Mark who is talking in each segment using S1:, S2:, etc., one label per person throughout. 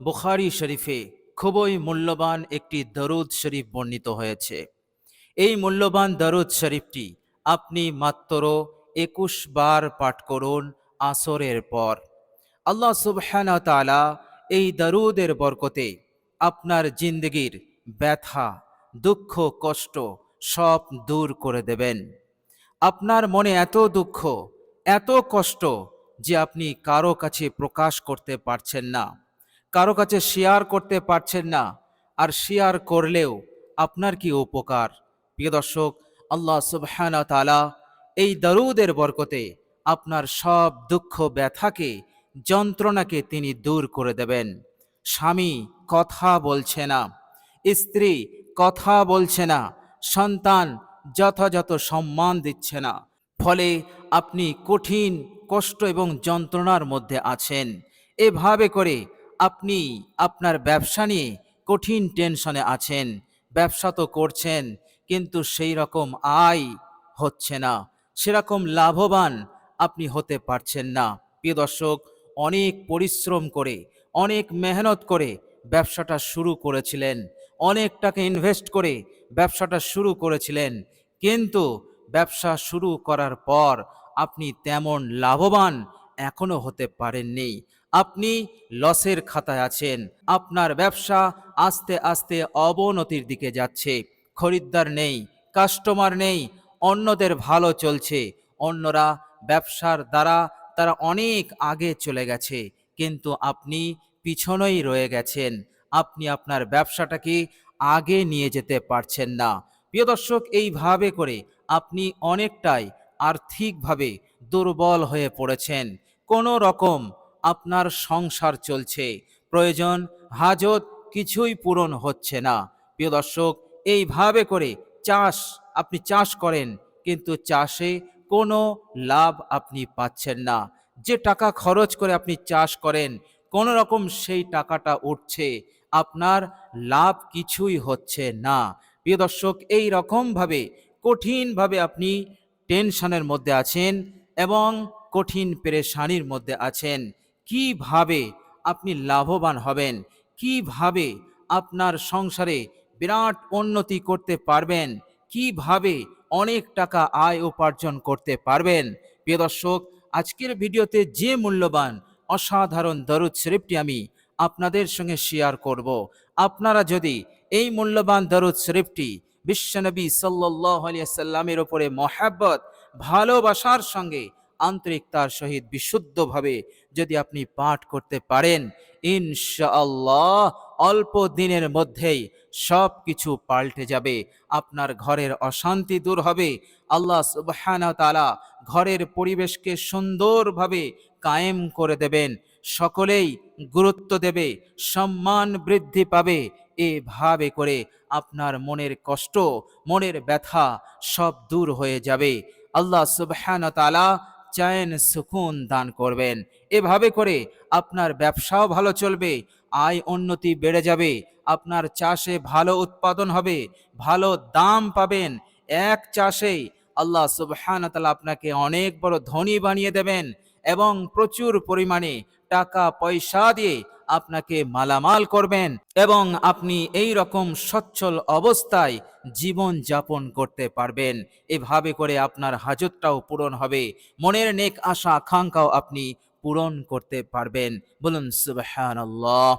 S1: বুখারি শরীফে খুবই মূল্যবান একটি দরুদ শরীফ বর্ণিত হয়েছে। এই মূল্যবান দরুদ শরীফটি আপনি মাত্র একুশ বার পাঠ করুন আসরের পর। আল্লাহ সুবহানা তালা এই দরুদের বরকতে আপনার জিন্দগির ব্যথা, দুঃখ, কষ্ট সব দূর করে দেবেন। আপনার মনে এত দুঃখ, এত কষ্ট যে আপনি কারও কাছে প্রকাশ করতে পারছেন না। কারও কাছে শেয়ার করতে পারছেন না, আর শেয়ার করলেও আপনার কি উপকার? প্রিয় দর্শক, আল্লাহ সুবহানা এই দারুদের বরকতে আপনার সব দুঃখ, ব্যথাকে, যন্ত্রণাকে তিনি দূর করে দেবেন। স্বামী কথা বলছে না, স্ত্রী কথা বলছে না, সন্তান যথাযথ সম্মান দিচ্ছে না, ফলে আপনি কঠিন কষ্ট এবং যন্ত্রণার মধ্যে আছেন। এভাবে করে আপনি আপনার ব্যবসা নিয়ে কঠিন টেনশনে আছেন, ব্যবসা তো করছেন, কিন্তু সেই রকম আয় হচ্ছে না। সেরকম লাভবান আপনি হতে পারছেন না। প্রিয় দর্শক, অনেক পরিশ্রম করে, অনেক মেহনত করে ব্যবসাটা শুরু করেছিলেন, অনেক টাকা ইনভেস্ট করে ব্যবসাটা শুরু করেছিলেন, কিন্তু ব্যবসা শুরু করার পর আপনি তেমন লাভবান এখনও হতে পারেননি। আপনি লসের খাতায় আছেন। আপনার ব্যবসা আস্তে আস্তে অবনতির দিকে যাচ্ছে। খরিদ্দার নেই, কাস্টমার নেই, অন্যদের ভালো চলছে। অন্যরা ব্যবসার দ্বারা তারা অনেক আগে চলে গেছে, কিন্তু আপনি পিছনেই রয়ে গেছেন। আপনি আপনার ব্যবসাটাকে আগে নিয়ে যেতে পারছেন না। প্রিয় দর্শক, এইভাবে করে আপনি অনেকটাই আর্থিকভাবে দুর্বল হয়ে পড়েছেন। কোনো রকম আপনার সংসার চলছে। প্রয়োজন হাজত কিছুই পূরণ হচ্ছে না। প্রিয় দর্শক, এইভাবে করে চাষ আপনি চাষ করেন, কিন্তু চাষে কোনো লাভ আপনি পাচ্ছেন না। যে টাকা খরচ করে আপনি চাষ করেন, কোনো রকম সেই টাকাটা উঠছে, আপনার লাভ কিছুই হচ্ছে না। প্রিয় দর্শক, এই রকমভাবে কঠিনভাবে আপনি টেনশনের মধ্যে আছেন এবং কঠিন পেরেশানির মধ্যে আছেন। কীভাবে আপনি লাভবান হবেন? কীভাবে আপনার সংসারে বিরাট উন্নতি করতে পারবেন? কীভাবে অনেক টাকা আয় উপার্জন করতে পারবেন? প্রিয় দর্শক, আজকের ভিডিওতে যে মূল্যবান, অসাধারণ দরুদ শরীফটি আমি আপনাদের সঙ্গে শেয়ার করব। আপনারা যদি এই মূল্যবান দরুদ শরীফটি বিশ্বনবী সাল্লাহ সাল্লামের ওপরে মহাব্বত, ভালোবাসার সঙ্গে আন্তরিকতার সহিত বিশুদ্ধভাবে যদি আপনি পাঠ করতে পারেন, ইনশাআল্লাহ অল্প দিনের মধ্যেই সব কিছু পাল্টে যাবে, আপনার ঘরের অশান্তি দূর হবে, আল্লাহ ওয়া ঘরের পরিবেশকে সুন্দরভাবে কায়েম করে দেবেন, সকলেই গুরুত্ব দেবে, সম্মান বৃদ্ধি পাবে, এভাবে করে আপনার মনের কষ্ট, মনের ব্যথা সব দূর হয়ে যাবে, আল্লাহ তাআলা চায়েন সুকুন দান করবেন। এভাবে করে আপনার ব্যবসাও ভালো চলবে, আয় উন্নতি বেড়ে যাবে, আপনার চাষে ভালো উৎপাদন হবে, ভালো দাম পাবেন। এক চাষেই আল্লাহ সুবহানতালা আপনাকে অনেক বড় ধনী বানিয়ে দেবেন এবং প্রচুর পরিমাণে টাকা পয়সা দিয়ে আপনাকে মালামাল করবেন এবং আপনি এই রকম সচ্ছল অবস্থায় জীবন যাপন করতে পারবেন। এভাবে করে আপনার হাজতটাও পূরণ হবে। মনের নেক আশা, আকাঙ্ক্ষাও আপনি পূরণ করতে পারবেন। বলুন, সুবহানাল্লাহ।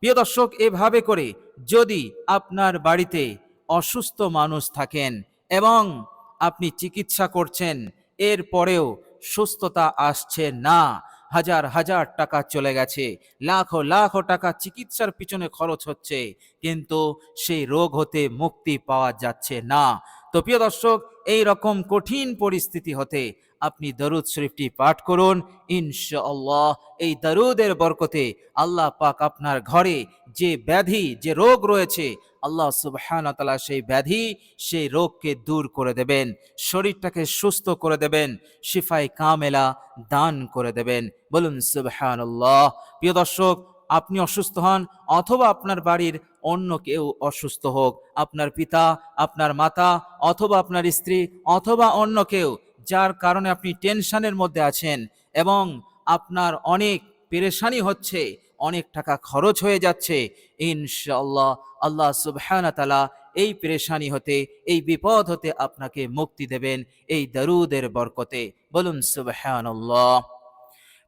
S1: প্রিয় দর্শক, এভাবে করে যদি আপনার বাড়িতে অসুস্থ মানুষ থাকেন এবং আপনি চিকিৎসা করছেন, এরপরেও সুস্থতা আসছে না হাজার হাজার টাকা চলে গেছে। লাখ লাখ টাকা চিকিৎসার পিছনে খরচ হচ্ছে। কিন্তু সেই রোগ হতে মুক্তি পাওয়া যাচ্ছে না। তো প্রিয় দর্শক এই রকম কঠিন পরিস্থিতি হতে আপনি দরুদ শরীফটি পাঠ করুন। ইনশাআল্লাহ, এই দরুদের বরকতে আল্লাহ পাক আপনার ঘরে যে ব্যাধি, যে রোগ রয়েছে, আল্লাহ সুবহান তালা সেই ব্যাধি, সেই রোগকে দূর করে দেবেন, শরীরটাকে সুস্থ করে দেবেন শিফাই কামেলা দান করে দেবেন। বলুন সুবহানাল্লাহ। প্রিয় দর্শক আপনি অসুস্থ হন অথবা আপনার বাড়ির অন্য কেউ অসুস্থ হোক, আপনার পিতা, আপনার মাতা অথবা আপনার স্ত্রী অথবা অন্য কেউ যার কারণে আপনি টেনশনের মধ্যে আছেন এবং আপনার অনেক পেরেশানি হচ্ছে, অনেক টাকা খরচ হয়ে যাচ্ছে ইনশাল্লাহ আল্লাহ সুবহানা তালা এই পেরেশানি হতে, এই বিপদ হতে আপনাকে মুক্তি দেবেন এই দারুদের বরকতে। বলুন সুবহানাল্লাহ।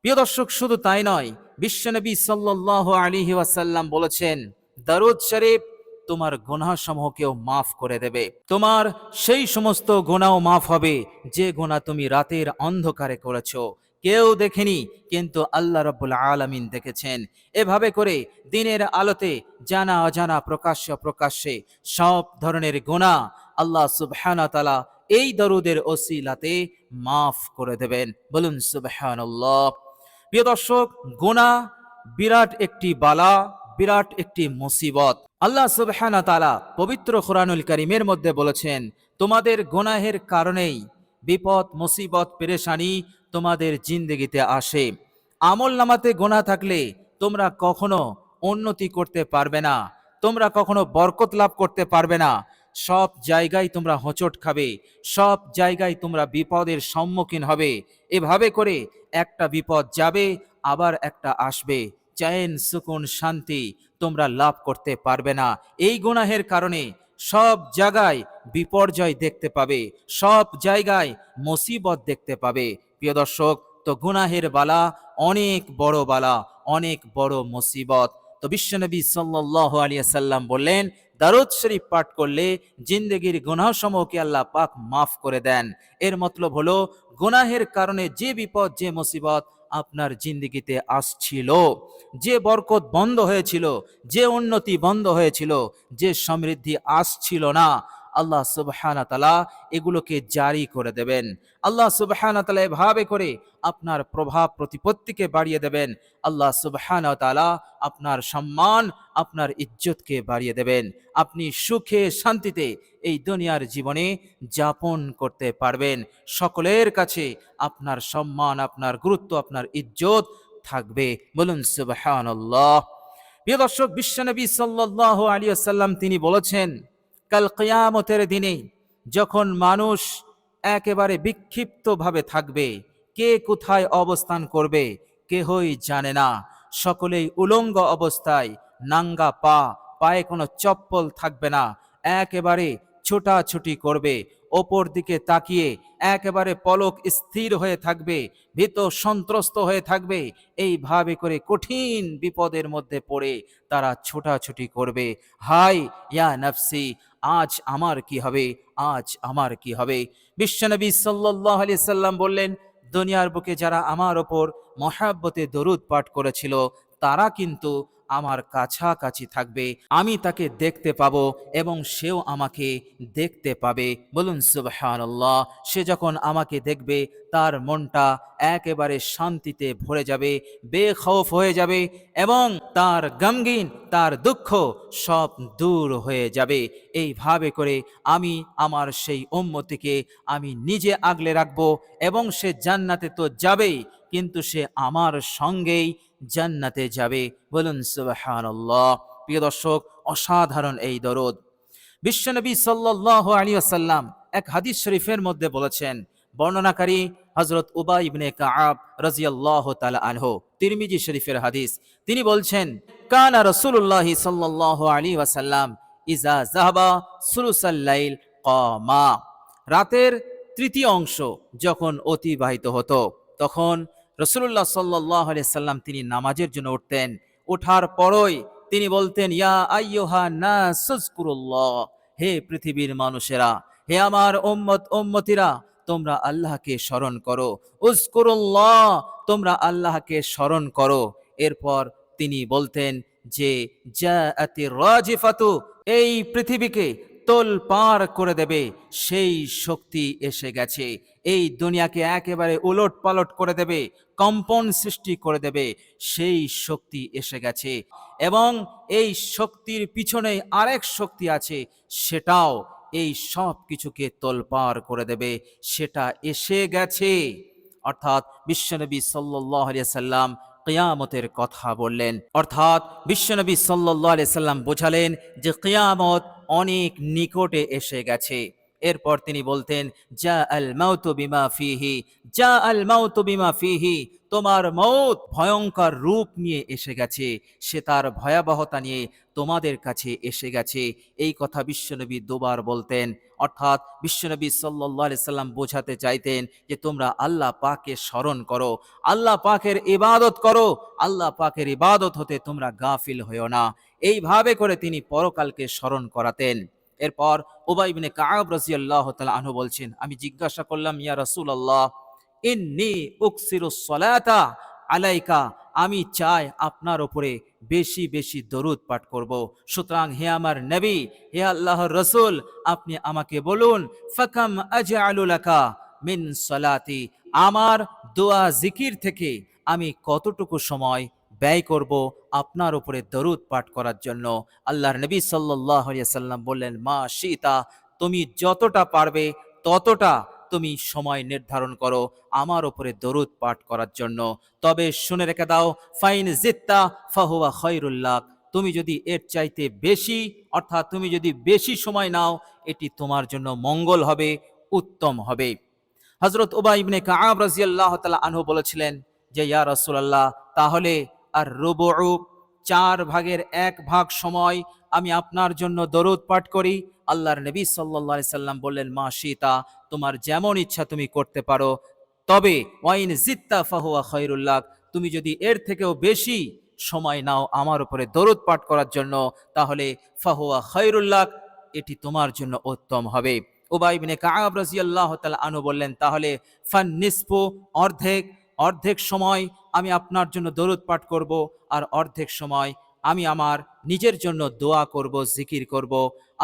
S1: প্রিয় দর্শক, শুধু তাই নয় বিশ্বনবী সাল্লাহ আলিহি ওয়াসাল্লাম বলেছেন, দরুদ শরীফ তোমার গুনাহসমূহকেও মাফ করে দেবে। তোমার সেই সমস্ত গুনাও মাফ হবে যে গুনাহ তুমি রাতের অন্ধকারে করেছ। কেউ দেখেনি, কিন্তু আল্লাহ রব্বুল আলামিন দেখেছেন। এভাবে করে দিনের আলোতে জানা অজানা, প্রকাশ্য প্রকাশ্যে সব ধরনের গুনাহ আল্লাহ সুবহানা তালা এই দরুদের ওসিলাতে মাফ করে দেবেন। বলুন সুবহানাল্লাহ। প্রিয় দর্শক গোনা বিরাট একটি বালা, বিরাট একটি মুসিবত। আল্লাহ সুবহানা পবিত্র কোরআনুল করিমের মধ্যে বলেছেন, তোমাদের গোনাহের কারণেই বিপদ, মুসিবত, পেরেশানি তোমাদের জিন্দগিতে আসে। আমল নামাতে গোনা থাকলে তোমরা কখনো উন্নতি করতে পারবে না, তোমরা কখনো বরকত লাভ করতে পারবে না সব জায়গায় তোমরা হোঁচট খাবে, সব জায়গায় তোমরা বিপদের সম্মুখীন হবে। এভাবে করে একটা বিপদ যাবে, আবার একটা আসবে। চায়েন, সুকুন, শান্তি তোমরা লাভ করতে পারবে না। এই গুনাহের কারণে সব জায়গায় বিপর্যয় দেখতে পাবে, সব জায়গায় মুসিবত দেখতে পাবে। প্রিয় দর্শক, তো গুনাহের বালা অনেক বড় বালা, অনেক বড় মুসিবত। তো বিশ্বনবী সাল্লাহ আলিয়া সাল্লাম বললেন দারুদ শরীফ পাঠ করলে জিন্দগির গুনাহ সমূহকে আল্লাহ পাক মাফ করে দেন। এর মতলব হলো, গুনাহের কারণে যে বিপদ, যে মুসিবত আপনার জিন্দগিতে আসছিল, যে বরকত বন্ধ হয়েছিল, যে উন্নতি বন্ধ হয়েছিল, যে সমৃদ্ধি আসছিল না আল্লাহ সুবহানা তালা এগুলোকে জারি করে দেবেন। আল্লাহ সুবহানা তালা এভাবে করে আপনার প্রভাব প্রতিপত্তিকে বাড়িয়ে দেবেন। আল্লাহ সুবহানা তালা আপনার সম্মান, আপনার ইজ্জতকে বাড়িয়ে দেবেন। আপনি সুখে শান্তিতে এই দুনিয়ার জীবনে যাপন করতে পারবেন। সকলের কাছে আপনার সম্মান, আপনার গুরুত্ব, আপনার ইজ্জত থাকবে। বলুন সুবহানাল্লাহ। প্রিয় দর্শক বিশ্বনবী সাল্লাল্লাহু আলাইহি ওয়াসাল্লাম তিনি বলেছেন কাল কিয়ামতের দিনে যখন মানুষ একেবারে বিক্ষিপ্তভাবে থাকবে, কে কোথায় অবস্থান করবে কেহই জানে না। সকলেই উলঙ্গ অবস্থায়, নাঙ্গা পা, পায়ে কোনো চপ্পল থাকবে না, একেবারে ছোটাছুটি করবে, ওপর দিকে তাকিয়ে একেবারে পলক স্থির হয়ে থাকবে, ভীত সন্ত্রস্ত হয়ে থাকবে এইভাবে করে কঠিন বিপদের মধ্যে পড়ে তারা ছোটাছুটি করবে। হাই ইয়া নফসি আজ আমার কি হবে? আজ আমার কি হবে? বিশ্বনবী সাল্লাহ আলি সাল্লাম বললেন, দুনিয়ার বুকে যারা আমার ওপর মহাব্বতে দরুদ পাঠ করেছিল, তারা কিন্তু আমার কাছাকাছি থাকবে। আমি তাকে দেখতে পাবো এবং সেও আমাকে দেখতে পাবে। বলুন, সুবহানাল্লাহ। সে যখন আমাকে দেখবে, তার মনটা একেবারে শান্তিতে ভরে যাবে, বেখৌফ হয়ে যাবে এবং তার গমগিন, তার দুঃখ সব দূর হয়ে যাবে। এইভাবে করে আমি আমার সেই উম্মতিকে আমি নিজে আগলে রাখব এবং সে জান্নাতে তো যাবেই, কিন্তু সে আমার সঙ্গেই জান্নাতে যাবে। বলুন, সুবহানাল্লাহ। প্রিয় দর্শক, অসাধারণ এই দরদ। বিশ্বনবী সাল্লাহ আলী আসাল্লাম এক হাদিস শরীফের মধ্যে বলেছেন, বর্ণনাকারী হজরত উবা ইবনে কাআব রাজিয়াল্লাহ তালা আনহু, তিরমিজি শরীফের হাদিস। তিনি বলছেন, কানা রসুল্লাহ সাল্লাহ আলী ওয়াসাল্লাম ইজা জাহাবা সুলুসাল্লাইল কমা রাতের তৃতীয় অংশ যখন অতিবাহিত হতো, তখন রসুল্লাহ সাল্লাহ সাল্লাম তিনি নামাজের জন্য উঠতেন। ওঠার পরই তিনি বলতেন, ইয়া আইয়োহা না সুজকুরুল্লাহ হে পৃথিবীর মানুষেরা, হে আমার ওম্মত ওম্মতিরা তোমরা আল্লাহকে স্মরণ করো। উজকুরুল্লাহ তোমরা আল্লাহকে স্মরণ করো। এরপর তিনি বলতেন যে এই পৃথিবীকে তোল পার করে দেবে, সেই শক্তি এসে গেছে। এই দুনিয়াকে একেবারে উলট পালট করে দেবে, কম্পন সৃষ্টি করে দেবে, সেই শক্তি এসে গেছে। এবং এই শক্তির পিছনে আরেক শক্তি আছে, সেটাও এই সব কিছুকে তোলপার করে দেবে। সেটা এসে গেছে। অর্থাৎ বিশ্বনবী সাল্লাহ সাল্লাম কিয়ামতের কথা বললেন। অর্থাৎ বিশ্বনবী সাল্লাহ সাল্লাম বোঝালেন যে কিয়ামত অনেক নিকটে এসে গেছে। এরপর তিনি বলতেন যা আল মাউতু বিমা ফিহি যা আল মাউতু বিমা ফিহি, তোমার মৌত ভয়ঙ্কর রূপ নিয়ে এসে গেছে, সে তার ভয়াবহতা নিয়ে তোমাদের কাছে এসে গেছে। এই কথা বিশ্বনবী দুবার বলতেন। অর্থাৎ বিশ্বনবী সাল্লাহ সাল্লাম বোঝাতে চাইতেন যে, তোমরা আল্লাহ পাকে স্মরণ করো, আল্লাহ পাকের ইবাদত করো, আল্লাহ পাকের ইবাদত হতে তোমরা গাফিল হইও না। এইভাবে করে তিনি পরকালকে স্মরণ করাতেন। এরপর ওবাই বিনে কাব রাজিয়াল্লাহ তালা আনহু বলছেন, আমি জিজ্ঞাসা করলাম, ইয়া রাসূলুল্লাহ, ইন্নি উকসিরুস সালাতা আলাইকা, আমি চাই আপনার ওপরে বেশি বেশি দরুদ পাঠ করব। সুতরাং হে আমার নবী, হে আল্লাহ রসুল, আপনি আমাকে বলুন, ফাকাম আজআলুলাকা মিন সলাতি, আমার দোয়া জিকির থেকে আমি কতটুকু সময় ব্যয় করব আপনার উপরে দরুদ পাঠ করার জন্য। আল্লাহর নবী সাল্লাহ বললেন, মা সীতা তুমি যতটা পারবে ততটা তুমি সময় নির্ধারণ করো আমার উপরে দরুদ পাঠ করার জন্য। তবে শুনে রেখে দাও, ফাইন জিত্তা ফাহুয়া খৈরুল্লাহ তুমি যদি এর চাইতে বেশি, অর্থাৎ তুমি যদি বেশি সময় নাও, এটি তোমার জন্য মঙ্গল হবে, উত্তম হবে। হজরত ওবা ইবনে কাব রাজিয়াল্লাহ তালা আনহু বলেছিলেন যে, ইয়া রাসূলুল্লাহ, তাহলে আর রুবু চার ভাগের এক ভাগ সময় আমি আপনার জন্য দরুদ পাঠ করি। আল্লাহর নবী সাল্লাল্লাহু সাল্লাম বললেন, মা সীতা, তোমার যেমন ইচ্ছা তুমি করতে পারো। তবে ওয়াইন জিত্তা ফাহুয়া খৈরুল্লাহ তুমি যদি এর থেকেও বেশি সময় নাও আমার উপরে দরুদ পাঠ করার জন্য, তাহলে ফাহুয়া খৈরুল্লাহ এটি তোমার জন্য উত্তম হবে। উবাই বিনে কাব রাজিয়াল্লাহ তাআলা আনু বললেন, তাহলে ফান নিসফু অর্ধেক অর্ধেক সময় আমি আপনার জন্য দরুদ পাঠ করব আর অর্ধেক সময় আমি আমার নিজের জন্য দোয়া করব, জিকির করব।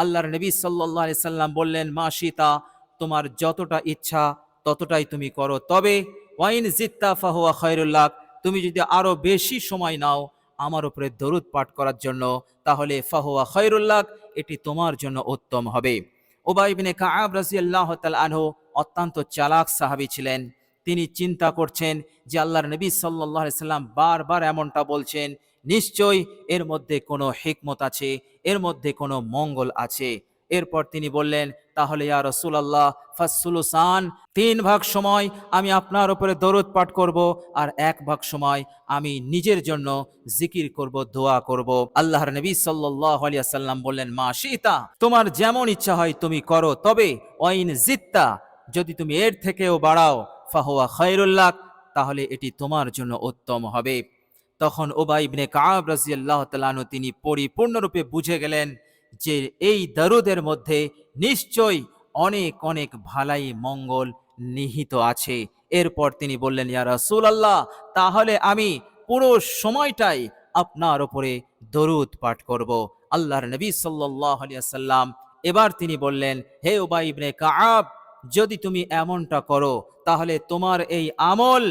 S1: আল্লাহর নবী আলাইহি সাল্লাম বললেন, মা সীতা, তোমার যতটা ইচ্ছা ততটাই তুমি করো। তবে ওয়াইন জিত্তা ফাহুয়া খয়রুল্লাহ তুমি যদি আরও বেশি সময় নাও আমার উপরে দরুদ পাঠ করার জন্য, তাহলে ফাহুয়া খয়রুল্লাহ এটি তোমার জন্য উত্তম হবে। ওবাই বিনে কাব রাজিয়াল্লাহ তাল আনহু অত্যন্ত চালাক সাহাবী ছিলেন। তিনি চিন্তা করছেন যে আল্লাহর নবী সাল্লাহ সাল্লাম বারবার এমনটা বলছেন, নিশ্চয়ই এর মধ্যে কোনো হিকমত আছে, এর মধ্যে কোনো মঙ্গল আছে। এরপর তিনি বললেন, তাহলে ইয়া রসুলাল্লাহ ফাসুলুসান তিন ভাগ সময় আমি আপনার উপরে দরদ পাঠ করব আর এক ভাগ সময় আমি নিজের জন্য জিকির করব, দোয়া করব। আল্লাহর নবী সাল্লাহ আলিয়াল্লাম বললেন, মা সীতা তোমার যেমন ইচ্ছা হয় তুমি করো, তবে অইন জিত্তা, যদি তুমি এর থেকেও বাড়াও ফাহুয়া খৈরুল্লাহ তাহলে এটি তোমার জন্য উত্তম হবে। তখন ওবাই ইবনে কাব রাজিয়াল্লাহ তালানু তিনি পরিপূর্ণরূপে বুঝে গেলেন যে এই দারুদের মধ্যে নিশ্চয়ই অনেক অনেক ভালাই মঙ্গল নিহিত আছে। এরপর তিনি বললেন, ইয়া রাসূলুল্লাহ, তাহলে আমি পুরো সময়টাই আপনার ওপরে দরুদ পাঠ করব। আল্লাহর নবী সাল্লাল্লাহু আলাইহি সাল্লাম এবার তিনি বললেন, হে ওবাই ইবনে কাব যদি তুমি এমনটা করো, তাহলে তোমার এই আমল,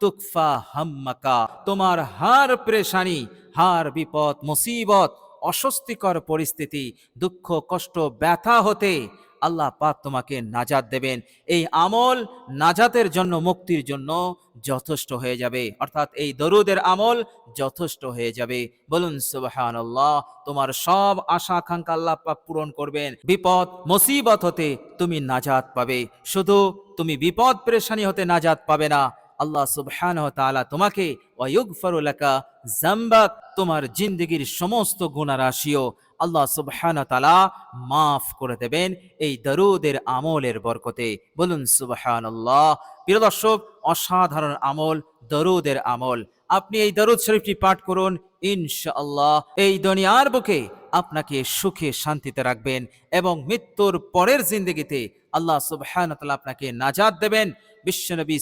S1: তুকফা হাম্মাকা, তোমার হার প্রেশানি, হার বিপদ, মুসিবত, অস্বস্তিকর পরিস্থিতি, দুঃখ, কষ্ট, ব্যথা হতে আল্লাহ পাক তোমাকে নাজাত দেবেন। এই আমল নাজাতের জন্য, মুক্তির জন্য যথেষ্ট হয়ে যাবে। অর্থাৎ এই দরুদের আমল যথেষ্ট হয়ে যাবে। বলুন সুবহান আল্লাহ তোমার সব আশা আকাঙ্ক্ষা আল্লাহ পাক পূরণ করবেন। বিপদ, মুসিবত হতে তুমি নাজাত পাবে। শুধু তুমি বিপদ, পরেশানি হতে নাজাত পাবে না। আল্লাহ সুবহান তোমাকে তোমার জিন্দগির সমস্ত গুণারাশিও আল্লাহ সুবহান তাআলা মাফ করে দেবেন এই দরুদের আমলের বরকতে। বলুন সুবহান আল্লাহ প্রিয় দর্শক, অসাধারণ আমল, দরুদের আমল। আপনি এই দরুদ শরীফটি পাঠ করুন, ইনশাআল্লাহ। এই দুনিয়ার বুকে আপনাকে সুখে শান্তিতে রাখবেন এবং মৃত্যুর পরের জিন্দগিতে আল্লাহ সুবহানাহু ওয়া তাআলা আপনাকে নাজাদ দেবেন। বিশ্বনবী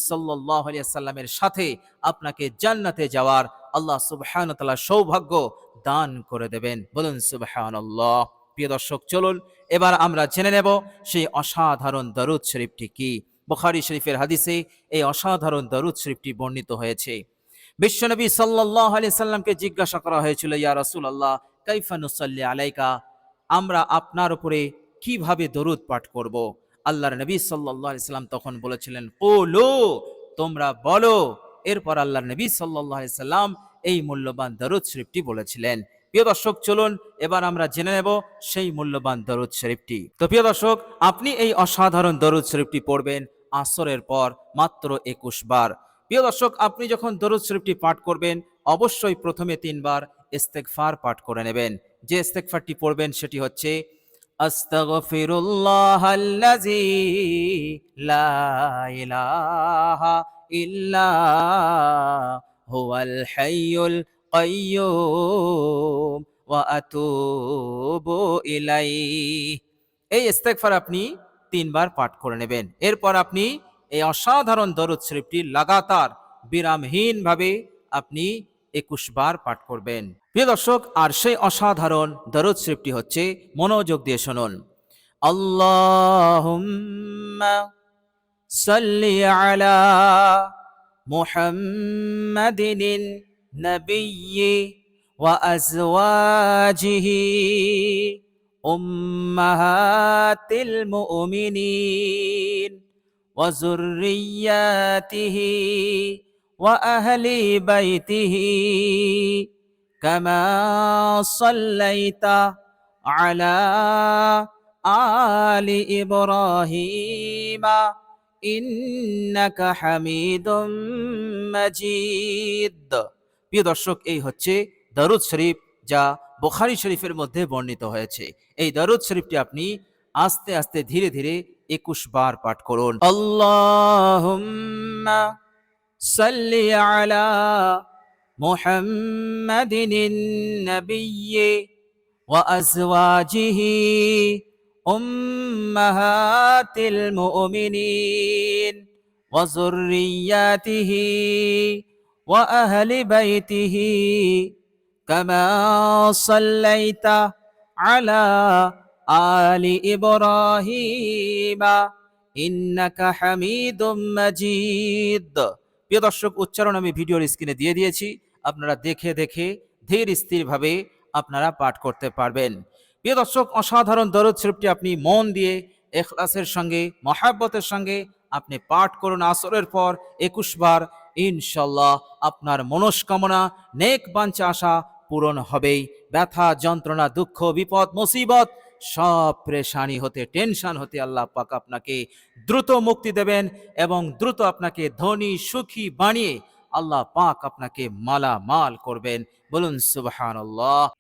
S1: আলাইহি সাল্লামের সাথে আপনাকে জান্নাতে যাওয়ার আল্লাহ সুবহানাহু ওয়া তাআলা সৌভাগ্য দান করে দেবেন। বলুন সুবহানাল্লাহ। প্রিয় দর্শক, চলুন, এবার আমরা জেনে নেব সেই অসাধারণ দরুদ শরীফটি কি। বুখারী শরীফের হাদিসে এই অসাধারণ দরুদ শরীফটি বর্ণিত হয়েছে। বিশ্বনবী সাল্লাল্লাহু আলাইহি সাল্লামকে জিজ্ঞাসা করা হয়েছিল, ইয়া রাসূলুল্লাহ, কাইফা নুসাল্লি আলাইকা? আমরা আপনার উপরে কীভাবে দরুদ পাঠ করব? আল্লাহর নবী সাল্লাল্লাহু আলাইহি সাল্লাম তখন বলেছিলেন, কুলু, তোমরা বলো। এরপর আল্লাহর নবী সাল্লাল্লাহু আলাইহি সাল্লাম এই মূল্যবান দরুদ শরীফটি বলেছিলেন। প্রিয় দর্শক, চলুন এবার আমরা জেনে নেব সেই মূল্যবান দরুদ শরীফটি। তো প্রিয় দর্শক, আপনি এই অসাধারণ দরুদ শরীফটি পড়বেন আসরের পর মাত্র একুশ বার। প্রিয় দর্শক, আপনি যখন দরুদ শরীফটি পাঠ করবেন, অবশ্যই প্রথমে তিনবার ইস্তেগফার পাঠ করে নেবেন। যে ইস্তেগফারটি পড়বেন সেটি হচ্ছে আস্তাগফিরুল্লাহ আল্লাযী লা ইলাহা ইল্লা হুয়াল হাইয়ুল কাইয়্যুম ওয়া আতুবু ইলাইহি। এই ইস্তেগফার আপনি তিনবার পাঠ করে নেবেন। এরপর আপনি এই অসাধারণ দরুদ শরীফটি লাগাতার বিরামহীনভাবে আপনি একুশ বার পাঠ করবেন। প্রিয় দর্শক, আর সেই অসাধারণ দরদ শরীফটি হচ্ছে মনোযোগ দিয়ে শুনুন। আল্লাহ সাল্লি আলা মুহাম্মাদিন নবিয়্যি ওয়া আজওয়াজিহি উম্মাহাতিল মুমিনিন ওয়া যুররিয়াতিহি واهل بيته كما صليت على ال ابراهيم انك حميد مجيد প্রিয় দর্শক এই হচ্ছে দরুদ শরীফ যা বুখারী শরীফের মধ্যে বর্ণিত হয়েছে এই দরুদ শরীফটি আপনি আস্তে আস্তে ধীরে ধীরে একুশ বার পাঠ করুন আল্লাহুম্মা সাল্লি আলা মুহাম্মাদিন নবিয়্যি ওয়া আজওয়াজিহি উম্মাহাতিল মুমিনিন ওয়া যুররিয়াতিহি ওয়া আহলি বাইতিহি কামা সাল্লাইতা আলা আলি ইব্রাহিমা ইন্নাকা হামিদুম মাজিদ প্রিয় দর্শক, উচ্চারণ আমি ভিডিওর স্ক্রিনে দিয়ে দিয়েছি। আপনারা দেখে দেখে ধীর স্থিরভাবে আপনারা পাঠ করতে পারবেন। প্রিয় দর্শক, অসাধারণ দরদ শরীফটি আপনি মন দিয়ে, এখলাসের সঙ্গে, মহাব্বতের সঙ্গে আপনি পাঠ করুন আসরের পর একুশ বার। ইনশাল্লাহ আপনার মনস্কামনা, নেক বাঞ্চা আশা পূরণ হবেই। ব্যথা, যন্ত্রণা, দুঃখ, বিপদ, মুসিবত সব প্রেশানি হতে, টেনশন হতে আল্লাহ পাক আপনাকে দ্রুত মুক্তি দেবেন এবং দ্রুত আপনাকে ধনী, সুখী বানিয়ে আল্লাহ পাক আপনাকে মালা মাল করবেন। বলুন সুবাহান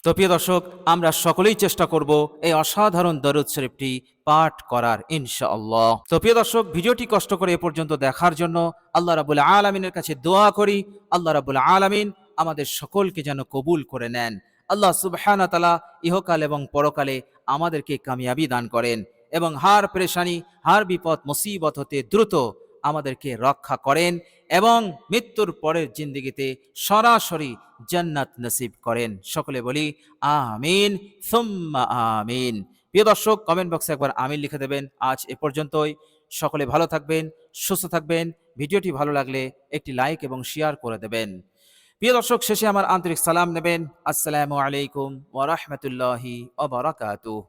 S1: তো প্রিয় দর্শক, আমরা সকলেই চেষ্টা করব এই অসাধারণ দরুদ শরীফটি পাঠ করার, ইনশাআল্লাহ। তো প্রিয় দর্শক, ভিডিওটি কষ্ট করে এ পর্যন্ত দেখার জন্য আল্লাহ রাবুল আলমিনের কাছে দোয়া করি। আল্লাহ রাবুল আলমিন আমাদের সকলকে যেন কবুল করে নেন। আল্লাহ সুবহানা তালা ইহকাল এবং পরকালে আমাদেরকে কামিয়াবি দান করেন এবং হার পেরেশানি, হার বিপদ, মুসিবত হতে দ্রুত আমাদেরকে রক্ষা করেন এবং মৃত্যুর পরের জিন্দিগিতে সরাসরি জান্নাত নসিব করেন। সকলে বলি, আমিন, সুম্মা আমিন। প্রিয় দর্শক কমেন্ট বক্সে একবার আমিন লিখে দেবেন। আজ এ পর্যন্তই। সকলে ভালো থাকবেন, সুস্থ থাকবেন। ভিডিওটি ভালো লাগলে একটি লাইক এবং শেয়ার করে দেবেন। প্রিয় দর্শক শেষে আমার আন্তরিক সালাম নেবেন। আসসালামু আলাইকুম ওয়া বারাকাতুহু।